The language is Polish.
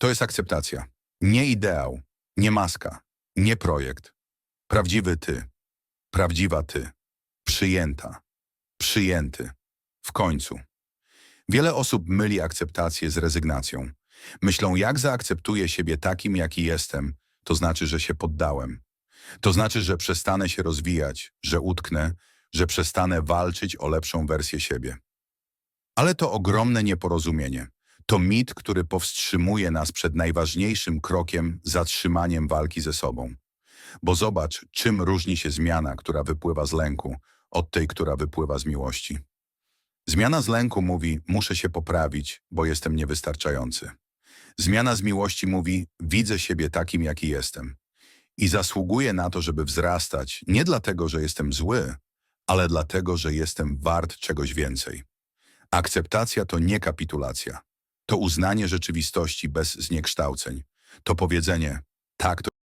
To jest akceptacja. Nie ideał, nie maska, nie projekt. Prawdziwy ty. Prawdziwa ty. Przyjęta. Przyjęty. W końcu. Wiele osób myli akceptację z rezygnacją. Myślą, jak zaakceptuję siebie takim, jaki jestem, to znaczy, że się poddałem. To znaczy, że przestanę się rozwijać, że utknę, że przestanę walczyć o lepszą wersję siebie. Ale to ogromne nieporozumienie. To mit, który powstrzymuje nas przed najważniejszym krokiem zatrzymaniem walki ze sobą. Bo zobacz, czym różni się zmiana, która wypływa z lęku, od tej, która wypływa z miłości. Zmiana z lęku mówi, muszę się poprawić, bo jestem niewystarczający. Zmiana z miłości mówi, widzę siebie takim, jaki jestem. I zasługuję na to, żeby wzrastać, nie dlatego, że jestem zły, ale dlatego, że jestem wart czegoś więcej. Akceptacja to nie kapitulacja. To uznanie rzeczywistości bez zniekształceń. To powiedzenie, tak, to